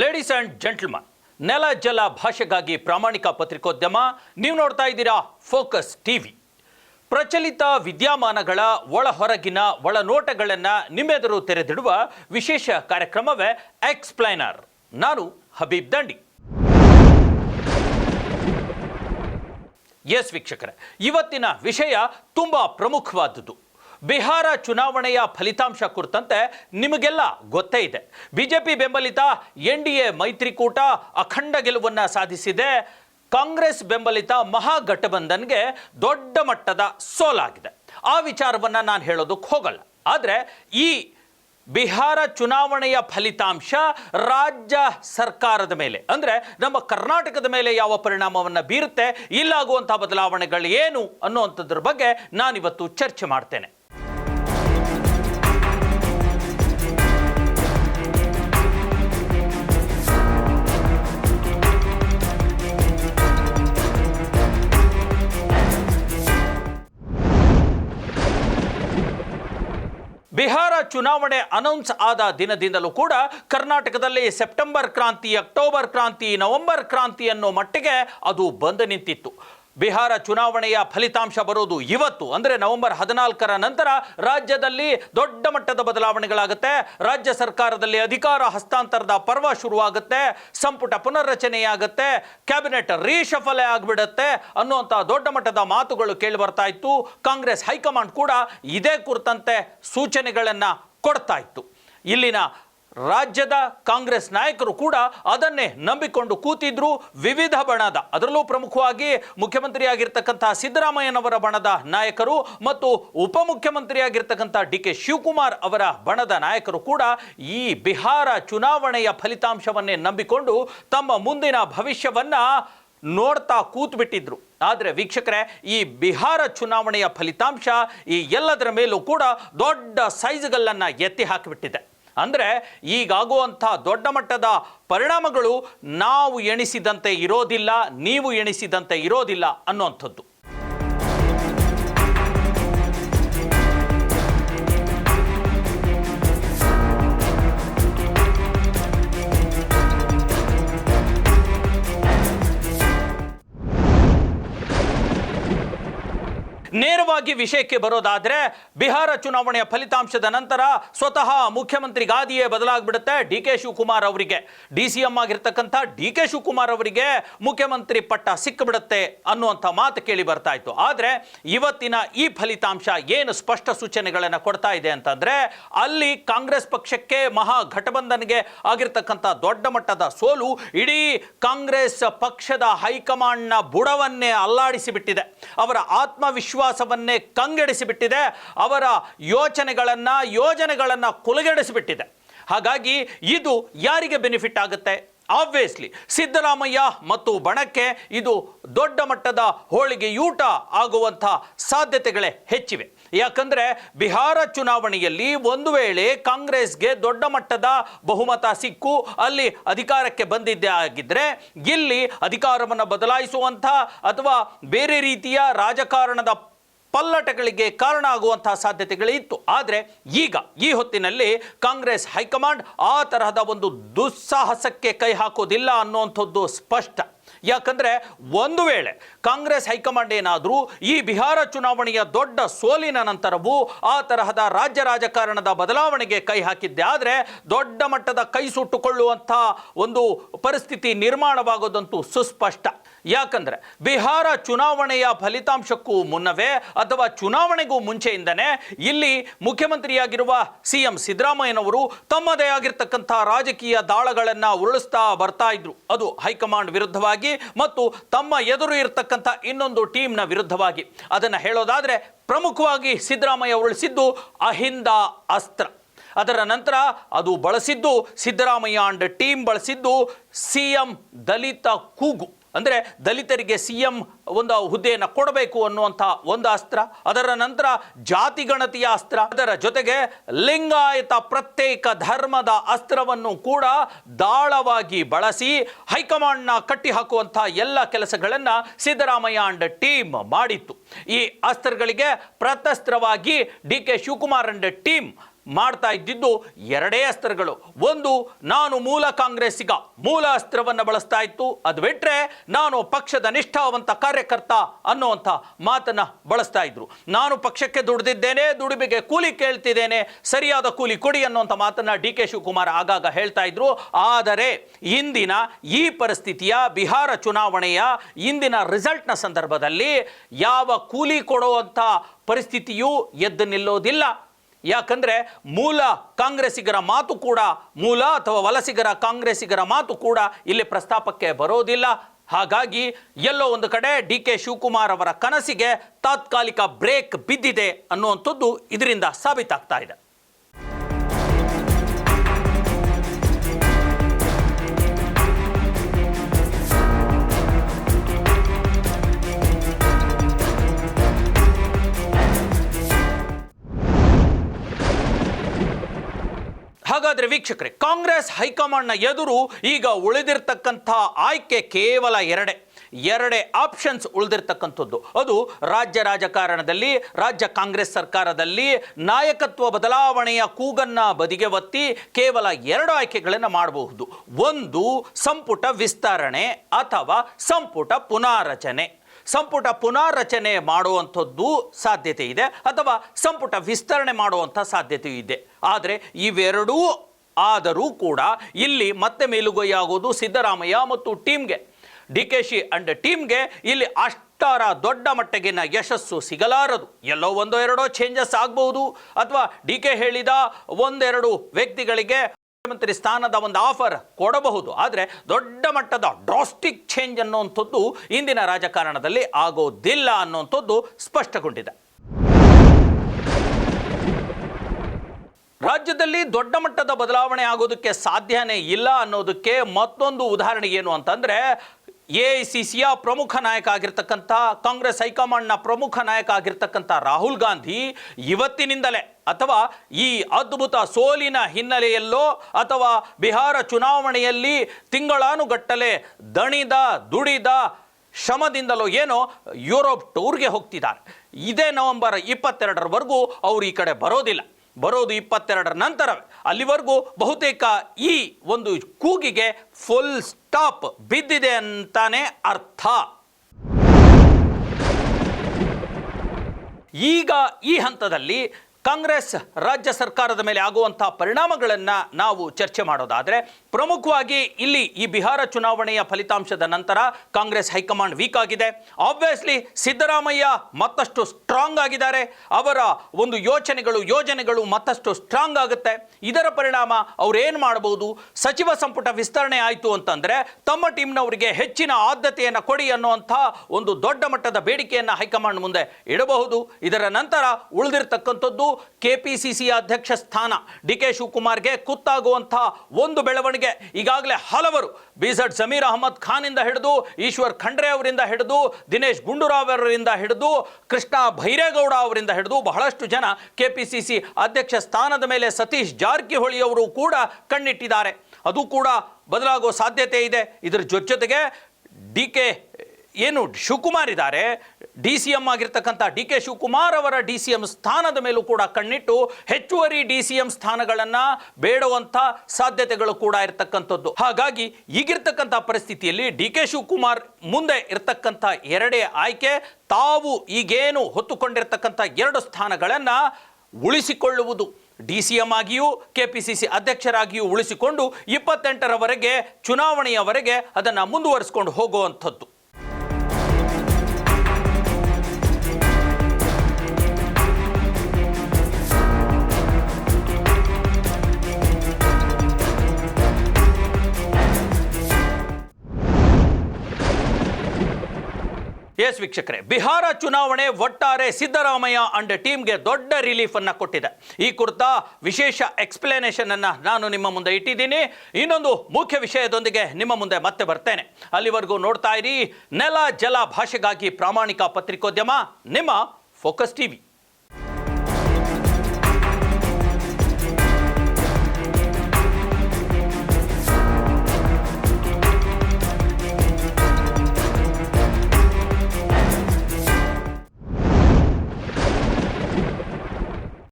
Ladies and gentleman ನೆಲ ಜಲ ಭಾಷೆಗಾಗಿ ಪ್ರಾಮಾಣಿಕ ಪತ್ರಿಕೋದ್ಯಮ, ನೀವು ನೋಡ್ತಾ ಇದ್ದೀರಾ ಫೋಕಸ್ ಟಿವಿ ಪ್ರಚಲಿತ ವಿದ್ಯಮಾನಗಳ ಒಳ ಹೊರಗಿನ ಒಳನೋಟಗಳನ್ನು ನಿಮ್ಮೆದುರು ತೆರೆದಿಡುವ ವಿಶೇಷ ಕಾರ್ಯಕ್ರಮವೇ ಎಕ್ಸ್ಪ್ಲೈನರ್ ನಾನು ಹಬೀಬ್ ದಂಡಿ ಎಸ್ ವೀಕ್ಷಕರೇ, ಇವತ್ತಿನ ವಿಷಯ ತುಂಬ ಪ್ರಮುಖವಾದುದು ಬಿಹಾರ ಚುನಾವಣೆಯ ಫಲಿತಾಂಶ ಕುರಿತಂತೆ ನಿಮಗೆಲ್ಲ ಗೊತ್ತೇ ಇದೆ. ಬಿಜೆಪಿ ಬೆಂಬಲಿತ ಎನ್ ಡಿ ಎ ಮೈತ್ರಿಕೂಟ ಅಖಂಡ ಗೆಲುವನ್ನು ಸಾಧಿಸಿದೆ. ಕಾಂಗ್ರೆಸ್ ಬೆಂಬಲಿತ ಮಹಾಗಠಬಂಧನ್ಗೆ ದೊಡ್ಡ ಮಟ್ಟದ ಸೋಲಾಗಿದೆ. ಆ ವಿಚಾರವನ್ನು ನಾನು ಹೇಳೋದಕ್ಕೆ ಹೋಗಲ್ಲ. ಆದರೆ ಈ ಬಿಹಾರ ಚುನಾವಣೆಯ ಫಲಿತಾಂಶ ರಾಜ್ಯ ಸರ್ಕಾರದ ಮೇಲೆ, ಅಂದರೆ ನಮ್ಮ ಕರ್ನಾಟಕದ ಮೇಲೆ ಯಾವ ಪರಿಣಾಮವನ್ನು ಬೀರುತ್ತೆ ಇಲ್ಲಾಗುವಂಥ ಬದಲಾವಣೆಗಳು ಏನು ಅನ್ನುವಂಥದ್ರ ಬಗ್ಗೆ ನಾನಿವತ್ತು ಚರ್ಚೆ ಮಾಡ್ತೇನೆ. ಬಿಹಾರ ಚುನಾವಣೆ ಅನೌನ್ಸ್ ಆದ ದಿನದಿಂದಲೂ ಕೂಡ ಕರ್ನಾಟಕದಲ್ಲಿ ಸೆಪ್ಟೆಂಬರ್ ಕ್ರಾಂತಿ ಅಕ್ಟೋಬರ್ ಕ್ರಾಂತಿ ನವೆಂಬರ್ ಕ್ರಾಂತಿ ಅನ್ನೋ ಮಟ್ಟಿಗೆ ಅದು ಬಂದು ನಿಂತಿತ್ತು. ಬಿಹಾರ ಚುನಾವಣೆಯ ಫಲಿತಾಂಶ ಬರೋದು ಇವತ್ತು, ಅಂದರೆ ನವೆಂಬರ್ ಹದಿನಾಲ್ಕರ ನಂತರ ರಾಜ್ಯದಲ್ಲಿ ದೊಡ್ಡ ಮಟ್ಟದ ಬದಲಾವಣೆಗಳಾಗುತ್ತೆ. ರಾಜ್ಯ ಸರ್ಕಾರದಲ್ಲಿ ಅಧಿಕಾರ ಹಸ್ತಾಂತರದ ಪರ್ವ ಶುರುವಾಗುತ್ತೆ. ಸಂಪುಟ ಪುನರ್ರಚನೆಯಾಗುತ್ತೆ. ಕ್ಯಾಬಿನೆಟ್ ರೀಶಫಲೆ ಆಗಿಬಿಡುತ್ತೆ ಅನ್ನುವಂಥ ದೊಡ್ಡ ಮಟ್ಟದ ಮಾತುಗಳು ಕೇಳಿ ಬರ್ತಾ ಇತ್ತು. ಕಾಂಗ್ರೆಸ್ ಹೈಕಮಾಂಡ್ ಕೂಡ ಇದೇ ಕುರಿತಂತೆ ಸೂಚನೆಗಳನ್ನು ಕೊಡ್ತಾ ಇತ್ತು. ಇಲ್ಲಿನ ರಾಜ್ಯದ ಕಾಂಗ್ರೆಸ್ ನಾಯಕರು ಕೂಡ ಅದನ್ನೇ ನಂಬಿಕೊಂಡು ಕೂತಿದ್ರು ವಿವಿಧ ಬಣದ. ಅದರಲ್ಲೂ ಪ್ರಮುಖವಾಗಿ ಮುಖ್ಯಮಂತ್ರಿಯಾಗಿರ್ತಕ್ಕಂಥ ಸಿದ್ದರಾಮಯ್ಯನವರ ಬಣದ ನಾಯಕರು ಮತ್ತು ಉಪಮುಖ್ಯಮಂತ್ರಿಯಾಗಿರ್ತಕ್ಕಂಥ ಡಿ ಕೆ ಶಿವಕುಮಾರ್ ಅವರ ಬಣದ ನಾಯಕರು ಕೂಡ ಈ ಬಿಹಾರ ಚುನಾವಣೆಯ ಫಲಿತಾಂಶವನ್ನೇ ನಂಬಿಕೊಂಡು ತಮ್ಮ ಮುಂದಿನ ಭವಿಷ್ಯವನ್ನ ನೋಡ್ತಾ ಕೂತ್ ಬಿಟ್ಟಿದ್ರು ಆದರೆ ವೀಕ್ಷಕರೇ, ಈ ಬಿಹಾರ ಚುನಾವಣೆಯ ಫಲಿತಾಂಶ ಈ ಎಲ್ಲದರ ಮೇಲೂ ಕೂಡ ದೊಡ್ಡ ಸೈಜ್ಗಳನ್ನು ಎತ್ತಿ ಹಾಕಿಬಿಟ್ಟಿದೆ. ಅಂದರೆ ಈಗಾಗುವಂಥ ದೊಡ್ಡ ಮಟ್ಟದ ಪರಿಣಾಮಗಳು ನಾವು ಎಣಿಸಿದಂತೆ ಇರೋದಿಲ್ಲ ನೀವು ಎಣಿಸಿದಂತೆ ಇರೋದಿಲ್ಲ ಅನ್ನುವಂಥದ್ದು. ನೇರವಾಗಿ ವಿಷಯಕ್ಕೆ ಬರೋದಾದ್ರೆ ಬಿಹಾರ ಚುನಾವಣೆಯ ಫಲಿತಾಂಶದ ನಂತರ ಸ್ವತಃ ಮುಖ್ಯಮಂತ್ರಿ ಗಾದಿಯೇ ಬದಲಾಗ್ಬಿಡುತ್ತೆ ಡಿ ಕೆ ಶಿವಕುಮಾರ್ ಅವರಿಗೆ. ಡಿ ಸಿ ಎಂ ಆಗಿರ್ತಕ್ಕಂಥ ಡಿ ಕೆ ಶಿವಕುಮಾರ್ ಅವರಿಗೆ ಮುಖ್ಯಮಂತ್ರಿ ಪಟ್ಟ ಸಿಕ್ಕಿಬಿಡುತ್ತೆ ಅನ್ನುವಂಥ ಮಾತು ಕೇಳಿ ಬರ್ತಾ ಇತ್ತು. ಆದರೆ ಇವತ್ತಿನ ಈ ಫಲಿತಾಂಶ ಏನು ಸ್ಪಷ್ಟ ಸೂಚನೆಗಳನ್ನು ಕೊಡ್ತಾ ಇದೆ ಅಂತಂದ್ರೆ ಅಲ್ಲಿ ಕಾಂಗ್ರೆಸ್ ಪಕ್ಷಕ್ಕೆ ಮಹಾಗಠಬಂಧನ್ಗೆ ಆಗಿರ್ತಕ್ಕಂಥ ದೊಡ್ಡ ಮಟ್ಟದ ಸೋಲು ಇಡೀ ಕಾಂಗ್ರೆಸ್ ಪಕ್ಷದ ಹೈಕಮಾಂಡ್ನ ಬುಡವನ್ನೇ ಅಲ್ಲಾಡಿಸಿಬಿಟ್ಟಿದೆ. ಅವರ ಆತ್ಮವಿಶ್ವಾಸವನ್ನೇ ಕಂಗೆಡಿಸಿಬಿಟ್ಟಿದೆ, ಅವರ ಯೋಚನೆಗಳನ್ನು, ಯೋಜನೆಗಳನ್ನು ಕುಲಗೆಡಿಸಿಬಿಟ್ಟಿದೆ. ಹಾಗಾಗಿ ಇದು ಯಾರಿಗೆ ಬೆನಿಫಿಟ್ ಆಗುತ್ತೆ? ಆಬ್ವಿಯಸ್ಲಿ ಸಿದ್ದರಾಮಯ್ಯ ಮತ್ತು ಬಣಕ್ಕೆ ಇದು ದೊಡ್ಡ ಮಟ್ಟದ ಹೋಳಿಗೆಯೂಟ ಆಗುವಂಥ ಸಾಧ್ಯತೆಗಳೇ ಹೆಚ್ಚಿವೆ. ಯಾಕಂದರೆ ಬಿಹಾರ ಚುನಾವಣೆಯಲ್ಲಿ ಒಂದು ವೇಳೆ ಕಾಂಗ್ರೆಸ್ಗೆ ದೊಡ್ಡ ಮಟ್ಟದ ಬಹುಮತ ಸಿಕ್ಕು, ಅಲ್ಲಿ ಅಧಿಕಾರಕ್ಕೆ ಬಂದಿದ್ದೇ ಆಗಿದ್ದರೆ ಇಲ್ಲಿ ಅಧಿಕಾರವನ್ನು ಬದಲಾಯಿಸುವಂಥ ಅಥವಾ ಬೇರೆ ರೀತಿಯ ರಾಜಕಾರಣದ ಪಲ್ಲಟಗಳಿಗೆ ಕಾರಣ ಆಗುವಂತಹ ಸಾಧ್ಯತೆಗಳಿತ್ತು. ಆದರೆ ಈಗ ಈ ಹೊತ್ತಿನಲ್ಲಿ ಕಾಂಗ್ರೆಸ್ ಹೈಕಮಾಂಡ್ ಆ ತರಹದ ಒಂದು ದುಸ್ಸಾಹಸಕ್ಕೆ ಕೈ ಹಾಕೋದಿಲ್ಲ ಅನ್ನುವಂಥದ್ದು ಸ್ಪಷ್ಟ. ಯಾಕಂದ್ರೆ ಒಂದು ವೇಳೆ ಕಾಂಗ್ರೆಸ್ ಹೈಕಮಾಂಡ್ ಏನಾದರೂ ಈ ಬಿಹಾರ ಚುನಾವಣೆಯ ದೊಡ್ಡ ಸೋಲಿನ ನಂತರವೂ ಆ ತರಹದ ರಾಜ್ಯ ರಾಜಕಾರಣದ ಬದಲಾವಣೆಗೆ ಕೈ ಹಾಕಿದ್ದೆ ಆದರೆ ದೊಡ್ಡ ಮಟ್ಟದ ಕೈ ಸುಟ್ಟುಕೊಳ್ಳುವಂಥ ಒಂದು ಪರಿಸ್ಥಿತಿ ನಿರ್ಮಾಣವಾಗೋದಂತೂ ಸುಸ್ಪಷ್ಟ. ಯಾಕಂದ್ರೆ ಬಿಹಾರ ಚುನಾವಣೆಯ ಫಲಿತಾಂಶಕ್ಕೂ ಮುನ್ನವೇ ಅಥವಾ ಚುನಾವಣೆಗೂ ಮುಂಚೆಯಿಂದನೇ ಇಲ್ಲಿ ಮುಖ್ಯಮಂತ್ರಿಯಾಗಿರುವ ಸಿ ಎಂ ಸಿದ್ದರಾಮಯ್ಯನವರು ತಮ್ಮದೇ ಆಗಿರ್ತಕ್ಕಂಥ ರಾಜಕೀಯ ದಾಳಗಳನ್ನು ಉರುಳಿಸ್ತಾ ಬರ್ತಾ ಇದ್ರು. ಅದು ಹೈಕಮಾಂಡ್ ವಿರುದ್ಧವಾಗಿ ಮತ್ತು ತಮ್ಮ ಎದುರು ಇರತಕ್ಕಂಥ ಇನ್ನೊಂದು ಟೀಮ್ನ ವಿರುದ್ಧವಾಗಿ. ಅದನ್ನು ಹೇಳೋದಾದರೆ ಪ್ರಮುಖವಾಗಿ ಸಿದ್ದರಾಮಯ್ಯ ಉರುಳಿಸಿದ್ದು ಅಹಿಂದ ಅಸ್ತ್ರ. ಅದರ ನಂತರ ಅದು ಬಳಸಿದ್ದು ಸಿದ್ದರಾಮಯ್ಯ ಆಂಡ್ ಟೀಮ್ ಬಳಸಿದ್ದು ಸಿ ಎಂ ದಲಿತ ಕೂಗು. ಅಂದರೆ ದಲಿತರಿಗೆ ಸಿ ಎಂ ಒಂದು ಹುದ್ದೆಯನ್ನು ಕೊಡಬೇಕು ಅನ್ನುವಂಥ ಒಂದು ಅಸ್ತ್ರ, ಅದರ ನಂತರ ಜಾತಿ ಗಣತಿಯ ಅಸ್ತ್ರ, ಅದರ ಜೊತೆಗೆ ಲಿಂಗಾಯತ ಪ್ರತ್ಯೇಕ ಧರ್ಮದ ಅಸ್ತ್ರವನ್ನು ಕೂಡ ದಾಳವಾಗಿ ಬಳಸಿ ಹೈಕಮಾಂಡ್ನ ಕಟ್ಟಿ ಹಾಕುವಂಥ ಎಲ್ಲ ಕೆಲಸಗಳನ್ನು ಸಿದ್ದರಾಮಯ್ಯ ಅಂಡ್ ಟೀಮ್ ಮಾಡಿತ್ತು. ಈ ಅಸ್ತ್ರಗಳಿಗೆ ಪ್ರತಸ್ತ್ರವಾಗಿ D K Shivakumar and team ಮಾಡ್ತಾ ಇದ್ದಿದ್ದು ಎರಡೇ ಅಸ್ತ್ರಗಳು. ಒಂದು, ನಾನು ಮೂಲ ಕಾಂಗ್ರೆಸ್ಸಿಗ ಮೂಲ ಅಸ್ತ್ರವನ್ನು ಬಳಸ್ತಾ ಇತ್ತು. ಅದು ಬಿಟ್ಟರೆ ನಾನು ಪಕ್ಷದ ನಿಷ್ಠಾವಂತ ಕಾರ್ಯಕರ್ತ ಅನ್ನುವಂಥ ಮಾತನ್ನು ಬಳಸ್ತಾ ಇದ್ರು. ನಾನು ಪಕ್ಷಕ್ಕೆ ದುಡಿದಿದ್ದೇನೆ ದುಡಿಮೆಗೆ ಕೂಲಿ ಕೇಳ್ತಿದ್ದೇನೆ, ಸರಿಯಾದ ಕೂಲಿ ಕೊಡಿ ಅನ್ನುವಂಥ ಮಾತನ್ನು ಡಿ ಕೆ ಶಿವಕುಮಾರ್ ಆಗಾಗ ಹೇಳ್ತಾ ಇದ್ರು. ಆದರೆ ಇಂದಿನ ಈ ಪರಿಸ್ಥಿತಿಯ ಬಿಹಾರ ಚುನಾವಣೆಯ ಇಂದಿನ ರಿಸಲ್ಟ್ನ ಸಂದರ್ಭದಲ್ಲಿ ಯಾವ ಕೂಲಿ ಕೊಡುವಂಥ ಪರಿಸ್ಥಿತಿಯೂ ಎದ್ದು ನಿಲ್ಲೋದಿಲ್ಲ. ಯಾಕಂದ್ರೆ ಮೂಲ ಕಾಂಗ್ರೆಸ್ಸಿಗರ ಮಾತು ಕೂಡ ಮೂಲ ಅಥವಾ ವಲಸಿಗರ ಕಾಂಗ್ರೆಸ್ಸಿಗರ ಮಾತು ಕೂಡ ಇಲ್ಲಿ ಪ್ರಸ್ತಾಪಕ್ಕೆ ಬರೋದಿಲ್ಲ. ಹಾಗಾಗಿ ಎಲ್ಲೋ ಒಂದು ಕಡೆ ಡಿ ಕೆ ಶಿವಕುಮಾರ್ ಅವರ ಕನಸಿಗೆ ತಾತ್ಕಾಲಿಕ ಬ್ರೇಕ್ ಬಿದ್ದಿದೆ ಅನ್ನುವಂಥದ್ದು ಇದರಿಂದ ಸಾಬೀತಾಗ್ತಾ ಇದೆ. ಹಾಗಾದ್ರೆ ವೀಕ್ಷಕರೇ, ಕಾಂಗ್ರೆಸ್ ಹೈಕಮಾಂಡ್ನ ಎದುರು ಈಗ ಉಳಿದಿರ್ತಕ್ಕಂಥ ಆಯ್ಕೆ ಕೇವಲ ಎರಡೇ ಎರಡೇ ಆಪ್ಷನ್ಸ್ ಉಳಿದಿರ್ತಕ್ಕಂಥದ್ದು. ಅದು ರಾಜ್ಯ ರಾಜಕಾರಣದಲ್ಲಿ, ರಾಜ್ಯ ಕಾಂಗ್ರೆಸ್ ಸರ್ಕಾರದಲ್ಲಿ ನಾಯಕತ್ವ ಬದಲಾವಣೆಯ ಕೂಗನ್ನ ಬದಿಗೆ ಒತ್ತಿ ಕೇವಲ ಎರಡು ಆಯ್ಕೆಗಳನ್ನು ಮಾಡಬಹುದು. ಒಂದು, ಸಂಪುಟ ವಿಸ್ತರಣೆ ಅಥವಾ ಸಂಪುಟ ಪುನಾರಚನೆ. ಸಂಪುಟ ಪುನಾರಚನೆ ಮಾಡುವಂಥದ್ದು ಸಾಧ್ಯತೆ ಇದೆ ಅಥವಾ ಸಂಪುಟ ವಿಸ್ತರಣೆ ಮಾಡುವಂಥ ಸಾಧ್ಯತೆಯೂ ಇದೆ. ಆದರೆ ಇವೆರಡೂ ಆದರೂ ಕೂಡ ಇಲ್ಲಿ ಮತ್ತೆ ಮೇಲುಗೈಯಾಗೋದು ಸಿದ್ದರಾಮಯ್ಯ ಮತ್ತು ಟೀಮ್ಗೆ. ಡಿ ಕೆ ಶಿ ಅಂಡ್ ಟೀಮ್ಗೆ ಇಲ್ಲಿ ಅಷ್ಟರ ದೊಡ್ಡ ಮಟ್ಟಗಿನ ಯಶಸ್ಸು ಸಿಗಲಾರದು. ಎಲ್ಲೋ ಒಂದೋ ಎರಡೋ ಚೇಂಜಸ್ ಆಗಬಹುದು. ಅಥವಾ ಡಿ ಕೆ ಹೇಳಿದ ಒಂದೆರಡು ವ್ಯಕ್ತಿಗಳಿಗೆ ಮುಖ್ಯಮಂತ್ರಿ ಸ್ಥಾನದ ಒಂದು ಆಫರ್ ಕೊಡಬಹುದು. ಆದರೆ ದೊಡ್ಡ ಮಟ್ಟದ ಡ್ರಾಸ್ಟಿಕ್ ಚೇಂಜ್ ಅನ್ನುವಂಥದ್ದು ಇಂದಿನ ರಾಜಕಾರಣದಲ್ಲಿ ಆಗೋದಿಲ್ಲ ಅನ್ನುವಂಥದ್ದು ಸ್ಪಷ್ಟಗೊಂಡಿದೆ. ರಾಜ್ಯದಲ್ಲಿ ದೊಡ್ಡ ಮಟ್ಟದ ಬದಲಾವಣೆ ಆಗೋದಕ್ಕೆ ಸಾಧ್ಯನೇ ಇಲ್ಲ ಅನ್ನೋದಕ್ಕೆ ಮತ್ತೊಂದು ಉದಾಹರಣೆ ಏನು ಅಂತಂದ್ರೆ ಎ ಐ ಸಿ ಸಿಯ ಪ್ರಮುಖ ನಾಯಕ ಆಗಿರ್ತಕ್ಕಂಥ, ಕಾಂಗ್ರೆಸ್ ಹೈಕಮಾಂಡ್ನ ಪ್ರಮುಖ ನಾಯಕ ಆಗಿರ್ತಕ್ಕಂಥ ರಾಹುಲ್ ಗಾಂಧಿ ಇವತ್ತಿನಿಂದಲೇ ಅಥವಾ ಈ ಅದ್ಭುತ ಸೋಲಿನ ಹಿನ್ನೆಲೆಯಲ್ಲೋ ಅಥವಾ ಬಿಹಾರ ಚುನಾವಣೆಯಲ್ಲಿ ತಿಂಗಳಾನುಗಟ್ಟಲೆ ದಣಿದ, ದುಡಿದ ಶ್ರಮದಿಂದಲೋ ಏನೋ ಯುರೋಪ್ ಟೂರ್ಗೆ ಹೋಗ್ತಿದ್ದಾರೆ. ಇದೇ ನವೆಂಬರ್ ಇಪ್ಪತ್ತೆರಡರವರೆಗೂ ಅವರು ಈ ಕಡೆ ಬರೋದಿಲ್ಲ. ಬರೋದು ಇಪ್ಪತ್ತೆರಡರ ನಂತರ ಅಲ್ಲಿವರೆಗೂ ಬಹುತೇಕ ಈ ಒಂದು ಕೂಗಿಗೆ ಫುಲ್ ಸ್ಟಾಪ್ ಬಿದ್ದಿದೆ ಅಂತಾನೆ ಅರ್ಥ. ಈಗ ಈ ಹಂತದಲ್ಲಿ ಕಾಂಗ್ರೆಸ್ ರಾಜ್ಯ ಸರ್ಕಾರದ ಮೇಲೆ ಆಗುವಂಥ ಪರಿಣಾಮಗಳನ್ನು ನಾವು ಚರ್ಚೆ ಮಾಡೋದಾದರೆ, ಪ್ರಮುಖವಾಗಿ ಇಲ್ಲಿ ಈ ಬಿಹಾರ ಚುನಾವಣೆಯ ಫಲಿತಾಂಶದ ನಂತರ ಕಾಂಗ್ರೆಸ್ ಹೈಕಮಾಂಡ್ ವೀಕ್ ಆಗಿದೆ. ಆಬ್ವಿಯಸ್ಲಿ ಸಿದ್ದರಾಮಯ್ಯ ಮತ್ತಷ್ಟು ಸ್ಟ್ರಾಂಗ್ ಆಗಿದ್ದಾರೆ. ಅವರ ಒಂದು ಯೋಚನೆಗಳು, ಯೋಜನೆಗಳು ಮತ್ತಷ್ಟು ಸ್ಟ್ರಾಂಗ್ ಆಗುತ್ತೆ. ಇದರ ಪರಿಣಾಮ ಅವರೇನು ಮಾಡಬಹುದು ಸಚಿವ ಸಂಪುಟ ವಿಸ್ತರಣೆ ಆಯಿತು ಅಂತಂದರೆ, ತಮ್ಮ ಟೀಮ್ನವರಿಗೆ ಹೆಚ್ಚಿನ ಆದ್ಯತೆಯನ್ನು ಕೊಡಿ ಅನ್ನುವಂಥ ಒಂದು ದೊಡ್ಡ ಮಟ್ಟದ ಬೇಡಿಕೆಯನ್ನು ಹೈಕಮಾಂಡ್ ಮುಂದೆ ಇಡಬಹುದು. ಇದರ ನಂತರ ಉಳಿದಿರ್ತಕ್ಕಂಥದ್ದು ಕೆ ಪಿ ಸಿ ಸಿ ಅಧ್ಯಕ್ಷ ಸ್ಥಾನ ಡಿ ಕೆ ಶಿವಕುಮಾರ್ಗೆ ಕುತ್ತಾಗುವಂಥ ಒಂದು ಬೆಳವಣಿಗೆ ಈಗಾಗಲೇ ಹಲವರು ಬಿಝಡ್ ಸಮೀರ್ ಅಹಮದ್ ಖಾನಿಂದ ಹಿಡಿದು, ಈಶ್ವರ್ ಖಂಡ್ರೆ ಅವರಿಂದ ಹಿಡಿದು, ದಿನೇಶ್ ಗುಂಡೂರಾವ್ ಅವರಿಂದ ಹಿಡಿದು, ಕೃಷ್ಣ ಭೈರೇಗೌಡ ಅವರಿಂದ ಹಿಡಿದು ಬಹಳಷ್ಟು ಜನ ಕೆ ಪಿ ಸಿ ಸಿ ಅಧ್ಯಕ್ಷ ಸ್ಥಾನದ ಮೇಲೆ ಸತೀಶ್ ಜಾರಕಿಹೊಳಿ ಅವರು ಕೂಡ ಕಣ್ಣಿಟ್ಟಿದ್ದಾರೆ. ಅದು ಕೂಡ ಬದಲಾಗುವ ಸಾಧ್ಯತೆ ಇದೆ. ಇದರ ಜೊತೆಗೆ ಡಿ ಕೆ ಏನು ಶಿವಕುಮಾರ್ ಇದ್ದಾರೆ, ಡಿ ಸಿ ಎಂ ಆಗಿರ್ತಕ್ಕಂಥ ಡಿ ಕೆ ಶಿವಕುಮಾರ್ ಅವರ ಡಿ ಸಿ ಎಂ ಸ್ಥಾನದ ಮೇಲೂ ಕೂಡ ಕಣ್ಣಿಟ್ಟು ಹೆಚ್ಚುವರಿ ಡಿ ಸಿ ಎಂ ಸ್ಥಾನಗಳನ್ನು ಬೇಡುವಂಥ ಸಾಧ್ಯತೆಗಳು ಕೂಡ ಇರತಕ್ಕಂಥದ್ದು. ಹಾಗಾಗಿ ಈಗಿರ್ತಕ್ಕಂಥ ಪರಿಸ್ಥಿತಿಯಲ್ಲಿ ಡಿ ಕೆ ಶಿವಕುಮಾರ್ ಮುಂದೆ ಇರತಕ್ಕಂಥ ಎರಡೇ ಆಯ್ಕೆ, ತಾವು ಈಗೇನು ಹೊತ್ತುಕೊಂಡಿರ್ತಕ್ಕಂಥ ಎರಡು ಸ್ಥಾನಗಳನ್ನು ಉಳಿಸಿಕೊಳ್ಳುವುದು. ಡಿ ಸಿ ಎಂ ಆಗಿಯೂ, ಕೆ ಪಿ ಸಿ ಸಿ ಅಧ್ಯಕ್ಷರಾಗಿಯೂ ಉಳಿಸಿಕೊಂಡು ಇಪ್ಪತ್ತೆಂಟರವರೆಗೆ, ಚುನಾವಣೆಯವರೆಗೆ ಅದನ್ನು ಮುಂದುವರಿಸಿಕೊಂಡು ಹೋಗುವಂಥದ್ದು. ಎಸ್ ವೀಕ್ಷಕರೇ, ಬಿಹಾರ ಚುನಾವಣೆ ಒಟ್ಟಾರೆ ಸಿದ್ದರಾಮಯ್ಯ ಅಂಡ್ ಟೀಮ್ಗೆ ದೊಡ್ಡ ರಿಲೀಫ್ ಅನ್ನ ಕೊಟ್ಟಿದೆ. ಈ ಕುರಿತ ವಿಶೇಷ ಎಕ್ಸ್ಪ್ಲನೇಷನ್ ಅನ್ನ ನಾನು ನಿಮ್ಮ ಮುಂದೆ ಇಟ್ಟಿದ್ದೀನಿ. ಇನ್ನೊಂದು ಮುಖ್ಯ ವಿಷಯದೊಂದಿಗೆ ನಿಮ್ಮ ಮುಂದೆ ಮತ್ತೆ ಬರ್ತೇನೆ. ಅಲ್ಲಿವರೆಗೂ ನೋಡ್ತಾ ಇರಿ, ನೆಲ ಜಲ ಭಾಷೆಗಾಗಿ ಪ್ರಾಮಾಣಿಕ ಪತ್ರಿಕೋದ್ಯಮ, ನಿಮ್ಮ ಫೋಕಸ್ ಟಿವಿ